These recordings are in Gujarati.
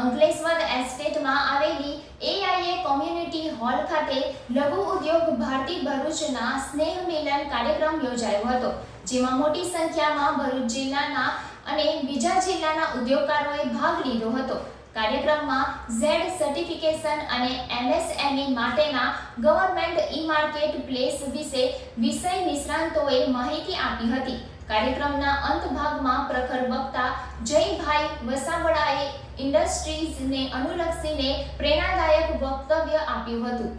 અંકલેશ્વર એસ્ટેટમાં આવેલી એઆઈએ કોમ્યુનિટી હોલ ખાતે લઘુ ઉદ્યોગ ભારતી ભરૂચના સ્નેહ મિલન કાર્યક્રમ યોજાયો હતો, જેમાં મોટી સંખ્યામાં ભરૂચ જિલ્લાના અને બીજા જિલ્લાના ઉદ્યોગકારોએ ભાગ લીધો હતો. કાર્યક્રમમાં ઝેડ સર્ટિફિકેશન અને એમએસએમઈ માટેના ગવર્મેન્ટ ઈ માર્કેટ પ્લેસ વિશે વિષય નિષ્ણાંતોએ માહિતી આપી હતી. કાર્યક્રમના અંત ભાગમાં પ્રખર વક્તા જયભાઈ વસાવડાએ ઇન્ડસ્ટ્રીઝને અનુલક્ષીને પ્રેરણાદાયક વક્તવ્ય આપ્યું હતું.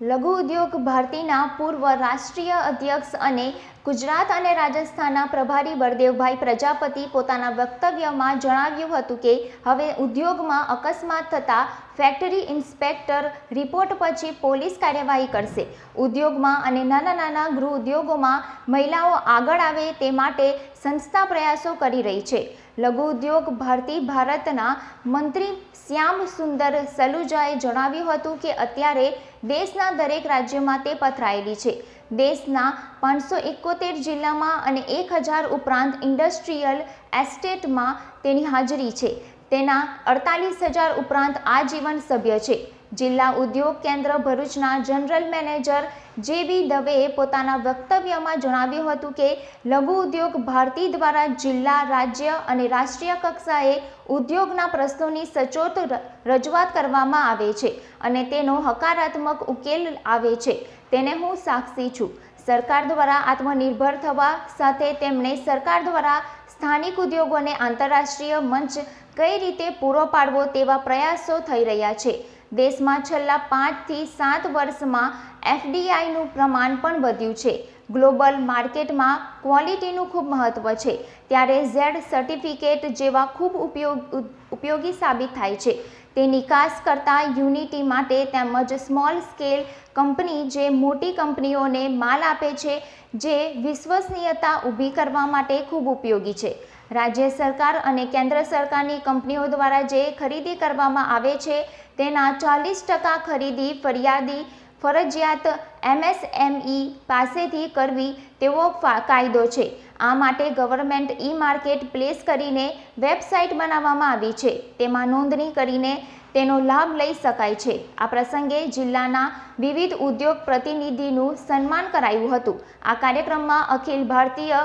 લઘુ ઉદ્યોગ ભારતીના પૂર્વ રાષ્ટ્રીય અધ્યક્ષ અને ગુજરાત અને રાજસ્થાનના પ્રભારી બળદેવભાઈ પ્રજાપતિ પોતાના વક્તવ્યમાં જણાવ્યું હતું કે હવે ઉદ્યોગમાં અકસ્માત થતાં ફેક્ટરી ઇન્સ્પેક્ટર રિપોર્ટ પછી પોલીસ કાર્યવાહી કરશે. ઉદ્યોગમાં અને નાના નાના ગૃહ ઉદ્યોગોમાં મહિલાઓ આગળ આવે તે માટે સંસ્થા પ્રયાસો કરી રહી છે. લઘુ ઉદ્યોગ ભારતી ભારતના મંત્રી શ્યામ સુંદર સલુજાએ જણાવ્યું હતું કે અત્યારે દેશના દરેક રાજ્યમાં તે પથરાયેલી છે. દેશના પાંચસો એકોતેર જિલ્લામાં અને એક હજાર ઉપરાંત ઇન્ડસ્ટ્રીયલ એસ્ટેટમાં તેની હાજરી છે. તેના અડતાલીસ હજાર ઉપરાંત આજીવન સભ્ય છે. જિલ્લા ઉદ્યોગ કેન્દ્ર ભરૂચના જનરલ મેનેજર જે બી દવેએ પોતાના વક્તવ્યમાં જણાવ્યું હતું કે, લઘુ ઉદ્યોગ ભારતી દ્વારા જિલ્લા, રાજ્ય અને રાષ્ટ્રીય કક્ષાએ ઉદ્યોગના પ્રશ્નોની સચોટ રજૂઆત કરવામાં આવે છે અને તેનો હકારાત્મક ઉકેલ આવે છે. તેને હું સાક્ષી છું. સરકાર દ્વારા આત્મનિર્ભર થવા સાથે તેમણે સરકાર દ્વારા સ્થાનિક ઉદ્યોગોને આંતરરાષ્ટ્રીય મંચ કઈ રીતે પૂરો પાડવો તેવા પ્રયાસો થઈ રહ્યા છે. દેશમાં છેલ્લા પાંચથી સાત વર્ષમાં એફડીઆઈનું પ્રમાણ પણ વધ્યું છે. ગ્લોબલ માર્કેટમાં ક્વોલિટીનું ખૂબ મહત્ત્વ છે. ત્યારે ઝેડ સર્ટિફિકેટ જેવા ખૂબ ઉપયોગ, ઉપયોગી સાબિત થાય છે. તે નિકાસ કરતા યુનિટી માટે તેમજ સ્મોલ સ્કેલ કંપની જે મોટી કંપનીઓને માલ આપે છે, જે વિશ્વસનીયતા ઊભી કરવા માટે ખૂબ ઉપયોગી છે. રાજ્ય સરકાર અને કેન્દ્ર સરકારની કંપનીઓ દ્વારા જે ખરીદી કરવામાં આવે છે, તેના ચાલીસ ટકા ખરીદી ફરિયાદી ફરજિયાત એમએસએમઈ પાસેથી કરવી તેવો કાયદો છે. આ માટે ગવર્મેન્ટ ઈ માર્કેટ પ્લેસ કરીને વેબસાઇટ બનાવવામાં આવી છે. તેમાં નોંધણી કરીને તેનો લાભ લઈ શકાય છે. આ પ્રસંગે જિલ્લાના વિવિધ ઉદ્યોગ પ્રતિનિધિનું સન્માન કરાયું હતું. આ કાર્યક્રમમાં અખિલ ભારતીય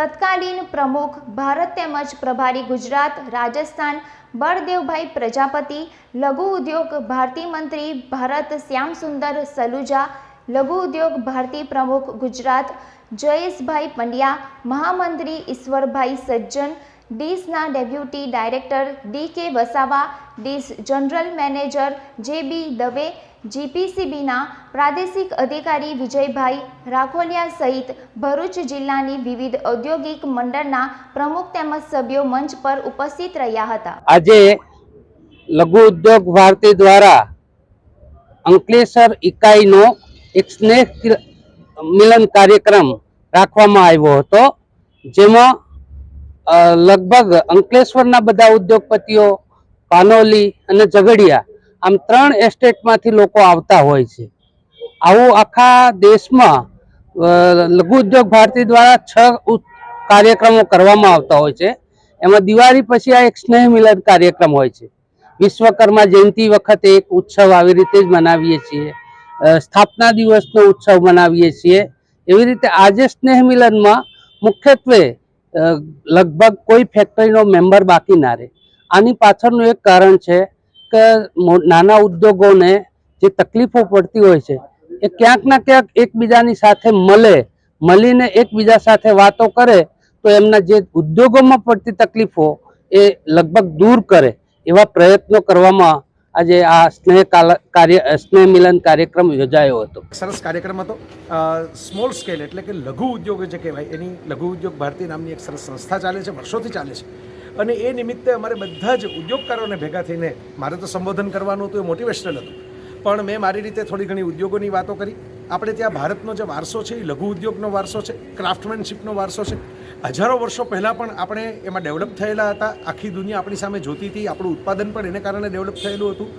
તત્કાલીન પ્રમુખ, ભારત તેમજ પ્રભારી ગુજરાત, રાજસ્થાન, બળદેવભાઈ પ્રજાપતિ, લઘુ ઉદ્યોગ ભારતી મંત્રી ભારત શ્યામ સુંદર સલુજા, લઘુ ઉદ્યોગ ભારતી પ્રમુખ ગુજરાત જયેશભાઈ પંડ્યા, મહામંત્રી ઈશ્વરભાઈ સજ્જન ડીસના ડેપ્યુટી ડાયરેક્ટર ડી કે વસાવા ડીસ જનરલ મેનેજર જે બી દવે, જીપીસીબીના પ્રાદેશિક અધિકારી વિજયભાઈ રાખોલિયા સહિત ભરૂચ જિલ્લાની વિવિધ ઔદ્યોગિક મંડળના પ્રમુખ તેમજ સભ્યો મંચ પર ઉપસ્થિત રહ્યા હતા. આજે લઘુ ઉદ્યોગ ભારતી દ્વારા અંકલેશ્વર ઇકાઈનો એક સ્નેહ મિલન કાર્યક્રમ રાખવામાં આવ્યો હતો, જેમાં લગભગ અંકલેશ્વરના બધા ઉદ્યોગપતિઓ, પાનોલી અને ઝઘડિયા, આમ ત્રણ એસ્ટેટમાંથી લોકો આવતા હોય છે. આવું આખા દેશમાં લઘુ ઉદ્યોગ ભારતી દ્વારા છ કાર્યક્રમો કરવામાં આવતા હોય છે. એમાં દિવાળી પછી આ એક સ્નેહ મિલન કાર્યક્રમ હોય છે. વિશ્વકર્મા જયંતિ વખતે એક ઉત્સવ આવી રીતે જ મનાવીએ છીએ. સ્થાપના દિવસનો ઉત્સવ મનાવીએ છીએ. એવી રીતે આજે સ્નેહ મિલનમાં મુખ્યત્વે લગભગ કોઈ ફેક્ટરીનો મેમ્બર બાકી ના રહે. આની પાછળનું એક કારણ છે કે નાના ઉદ્યોગોને જે તકલીફો પડતી હોય છે, એ ક્યાંક ના ક્યાંક એકબીજાની સાથે મળે, મળીને એકબીજા સાથે વાતો કરે, તો એમના જે ઉદ્યોગોમાં પડતી તકલીફો એ લગભગ દૂર કરે એવા પ્રયત્નો કરવામાં આજે આ સ્નેહ કાર્ય સ્નેહ મિલન કાર્યક્રમ યોજાયો હતો. સરસ કાર્યક્રમ હતો. સ્મોલ સ્કેલ એટલે કે લઘુ ઉદ્યોગ જે કહેવાય, એની લઘુ ઉદ્યોગ ભારતી નામની એક સરસ સંસ્થા ચાલે છે, વર્ષોથી ચાલે છે. અને એ નિમિત્તે અમારે બધા જ ઉદ્યોગકારોને ભેગા થઈને મારે તો સંબોધન કરવાનું હતું, એ મોટિવેશનલ હતું. પણ મેં મારી રીતે થોડી ઘણી ઉદ્યોગોની વાતો કરી. આપણે ત્યાં ભારતનો જે વારસો છે, એ લઘુ ઉદ્યોગનો વારસો છે, ક્રાફ્ટમેનશીપનો વારસો છે. હજારો વર્ષો પહેલાં પણ આપણે એમાં ડેવલપ થયેલા હતા. આખી દુનિયા આપણી સામે જોતી હતી, આપણું ઉત્પાદન પણ એને કારણે ડેવલપ થયેલું હતું.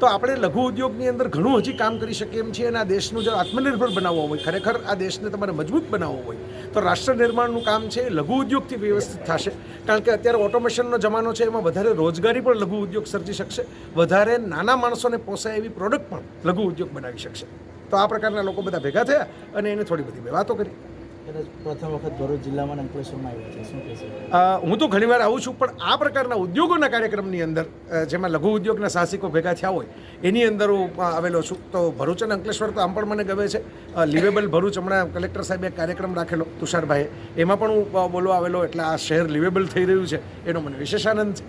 તો આપણે લઘુ ઉદ્યોગની અંદર ઘણું હજી કામ કરી શકીએ એમ છીએ અને આ દેશનું જો આત્મનિર્ભર બનાવવો હોય, ખરેખર આ દેશને તમારે મજબૂત બનાવવો હોય, તો રાષ્ટ્ર નિર્માણનું કામ છે લઘુ ઉદ્યોગથી વ્યવસ્થિત થશે. કારણ કે અત્યારે ઓટોમેશનનો જમાનો છે, એમાં વધારે રોજગારી પણ લઘુ ઉદ્યોગ સર્જી શકશે. વધારે નાના માણસોને પોસાય એવી પ્રોડક્ટ પણ લઘુ ઉદ્યોગ બનાવી શકશે. તો આ પ્રકારના લોકો બધા ભેગા થયા અને એને થોડી બધી વાતો કરી. પ્રથમ વખત ભરૂચ જિલ્લામાં અંકલેશ્વરમાં આવ્યા છે. શું કહેશો? હું તો ઘણીવાર આવું છું પણ આ પ્રકારના ઉદ્યોગોના કાર્યક્રમની અંદર જેમાં લઘુ ઉદ્યોગના સાહસિકો ભેગા થયા હોય એની અંદર હું આવેલો છું. તો ભરૂચ અને અંકલેશ્વર તો આમ પણ મને ગમે છે. લિવેબલ ભરૂચ હમણાં કલેક્ટર સાહેબે એક કાર્યક્રમ રાખેલો તુષારભાઈએ. એમાં પણ હું બોલો બોલવા આવેલો એટલે આ શહેર લિવેબલ થઈ રહ્યું છે એનો મને વિશેષ આનંદ છે.